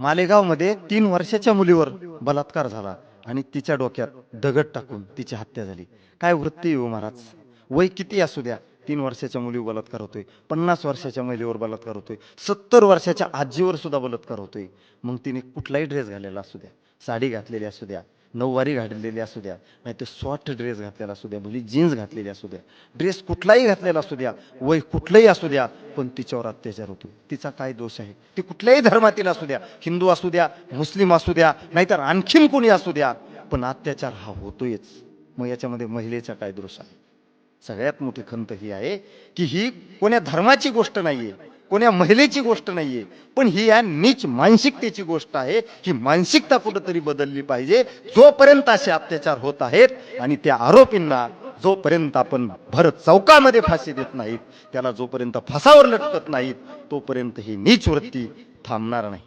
मालेगावमध्ये तीन वर्षाच्या मुलीवर बलात्कार झाला आणि तिच्या डोक्यात दगड टाकून तिची हत्या झाली. काय वृत्ती येऊ हो महाराज? वय किती असू द्या? तीन वर्षाच्या मुलीवर बलात्कार होतोय पन्नास वर्षाच्या महिलेवर बलात्कार होतोय सत्तर वर्षाच्या आजीवर सुद्धा बलात्कार होतोय. मग तिने कुठलाही ड्रेस घालेला असू द्या साडी घातलेली असू द्या नऊवारी घातलेली असू द्या नाही तर सॉफ्ट ड्रेस घातलेला असू द्या मुली जीन्स घातलेली असू द्या. ड्रेस कुठलाही घातलेला असू द्या वय कुठलंही असू द्या पण तिच्यावर अत्याचार होतो. तिचा काय दोष आहे? ती कुठल्याही धर्मातील असू द्या हिंदू असू द्या मुस्लिम असू द्या नाहीतर आणखीन कोणी असू द्या पण अत्याचार हा होतोयच. मग याच्यामध्ये महिलेचा काय दोष आहे? सगळ्यात मोठी खंत ही आहे की ही कोण्या धर्माची गोष्ट नाहीये. कोण्या महिलेची गोष्ट नाहीये. पण ही या नीच मानसिकतेची गोष्ट आहे. ही मानसिकता कुठंतरी बदलली पाहिजे. जोपर्यंत असे अत्याचार होत आहेत आणि त्या आरोपींना जोपर्यंत आपण भरत चौकामध्ये फाशी देत नाहीत त्याला जोपर्यंत फासावर लटकत नाहीत तोपर्यंत ही नीच वृत्ती थांबणार नाही.